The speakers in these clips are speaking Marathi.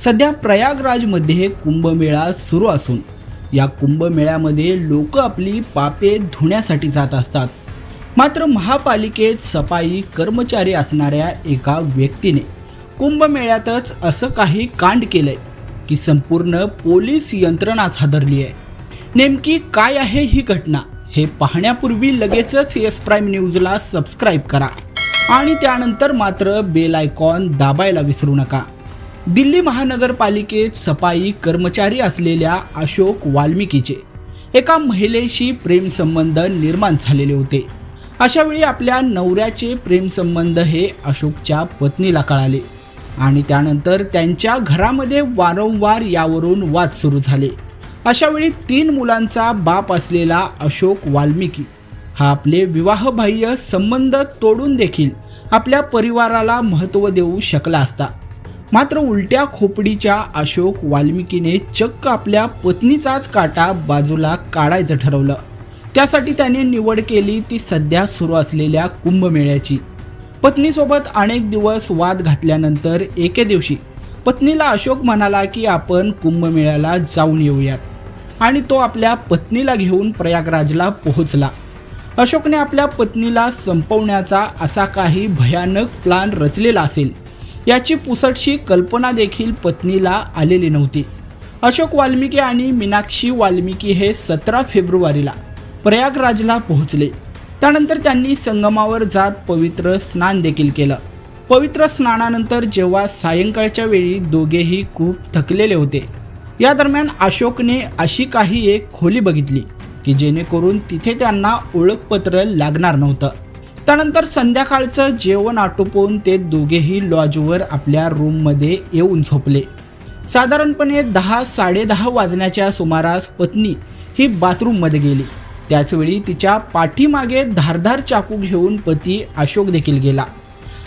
सध्या प्रयागराजमध्ये कुंभमेळा सुरू असून या कुंभमेळ्यामध्ये लोक आपली पापे धुण्यासाठी जात असतात. मात्र महापालिकेत सफाई कर्मचारी असणाऱ्या एका व्यक्तीने कुंभमेळ्यातच असं काही कांड केलंय की संपूर्ण पोलीस यंत्रणाच हादरली आहे. नेमकी काय आहे ही घटना हे पाहण्यापूर्वी लगेचच एस प्राईम न्यूजला सबस्क्राईब करा. आणि त्यानंतर मात्र बेल आयकॉन दाबायला विसरू नका. दिल्ली महानगरपालिकेत सफाई कर्मचारी असलेल्या अशोक वाल्मिकीचे. एका महिलेशी प्रेमसंबंध निर्माण झालेले होते. अशावेळी आपल्या नवऱ्याचे प्रेमसंबंध हे अशोकच्या पत्नीला कळाले आणि त्यानंतर त्यांच्या घरामध्ये वारंवार यावरून वाद सुरू झाले. अशावेळी तीन मुलांचा बाप असलेला अशोक वाल्मिकी हा आपले विवाहबाह्य संबंध तोडून देखील आपल्या परिवाराला महत्त्व देऊ शकला असता. मात्र उलट्या खोपडीच्या अशोक वाल्मिकीने चक्क आपल्या पत्नीचाच काटा बाजूला काढायचं ठरवलं. त्यासाठी त्याने निवड केली ती सध्या सुरू असलेल्या कुंभमेळ्याची. पत्नीसोबत अनेक दिवस वाद घातल्यानंतर एके दिवशी पत्नीला अशोक म्हणाला की आपण कुंभमेळ्याला जाऊन येऊयात. आणि तो आपल्या पत्नीला घेऊन प्रयागराजला पोहोचला. अशोकने आपल्या पत्नीला संपवण्याचा असा काही भयानक प्लान रचलेला असेल. याची पुसटशी कल्पना देखील पत्नीला आलेली नव्हती. अशोक वाल्मिकी आणि मीनाक्षी वाल्मिकी हे सतरा फेब्रुवारीला प्रयागराजला पोहोचले. त्यानंतर त्यांनी संगमावर जात पवित्र स्नान देखील केलं. पवित्र स्नानानंतर जेव्हा सायंकाळच्या वेळी दोघेही खूप थकलेले होते या दरम्यान अशोकने अशी काही एक खोली बघितली की जेणेकरून तिथे त्यांना ओळखपत्र लागणार नव्हतं. त्यानंतर संध्याकाळचं जेवण आटोपून ते दोघेही लॉजवर आपल्या रूममध्ये येऊन झोपले. साधारणपणे दहा साडेदहा वाजण्याच्या सुमारास पत्नी ही बाथरूममध्ये गेली. त्याचवेळी तिच्या पाठीमागे धारधार चाकू घेऊन पती अशोक देखील गेला.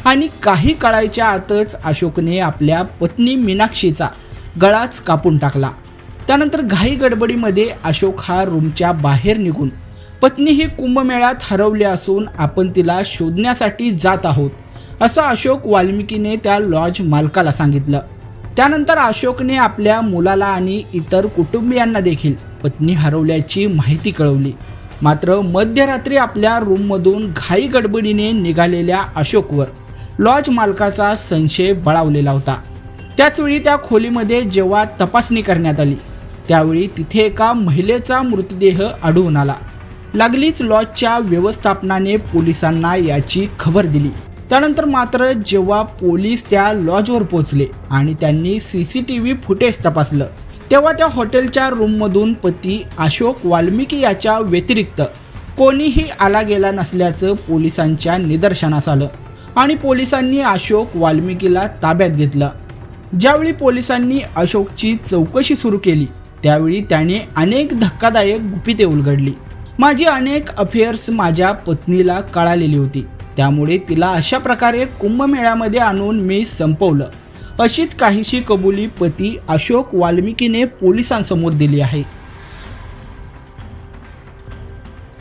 आणि काही काळाच्या आतच अशोकने आपल्या पत्नी मीनाक्षीचा गळाच कापून टाकला. त्यानंतर घाई गडबडीमध्ये अशोक हा रूमच्या बाहेर निघून पत्नी ही कुंभमेळ्यात हरवली असून आपण तिला शोधण्यासाठी जात आहोत असं अशोक वाल्मिकीने त्या लॉज मालकाला सांगितलं. त्यानंतर अशोकने आपल्या मुलाला आणि इतर कुटुंबियांना देखील पत्नी हरवल्याची माहिती कळवली. मात्र मध्यरात्री आपल्या रूममधून घाई गडबडीने निघालेल्या अशोकवर लॉज मालकाचा संशय बळावलेला होता. त्याचवेळी त्या खोलीमध्ये जेव्हा तपासणी करण्यात आली त्यावेळी तिथे एका महिलेचा मृतदेह आढळून आला. लागलीच लॉजच्या व्यवस्थापनाने पोलिसांना याची खबर दिली. त्यानंतर मात्र जेव्हा पोलीस त्या लॉजवर पोहोचले आणि त्यांनी C C T V footage तपासलं तेव्हा त्या हॉटेलच्या रूममधून पती अशोक वाल्मिकी याच्या व्यतिरिक्त कोणीही आला गेला नसल्याचं पोलिसांच्या निदर्शनास आलं आणि पोलिसांनी अशोक वाल्मिकीला ताब्यात घेतलं. ज्यावेळी पोलिसांनी अशोकची चौकशी सुरू केली त्यावेळी त्याने अनेक धक्कादायक गुपिते उलगडली. माझी अनेक अफेअर्स माझ्या पत्नीला कळालेली होती. त्यामुळे तिला अशा प्रकारे कुंभमेळ्यामध्ये आणून मी संपवलं. अशीच काहीशी कबुली पती अशोक वाल्मिकीने पोलिसांसमोर दिली आहे.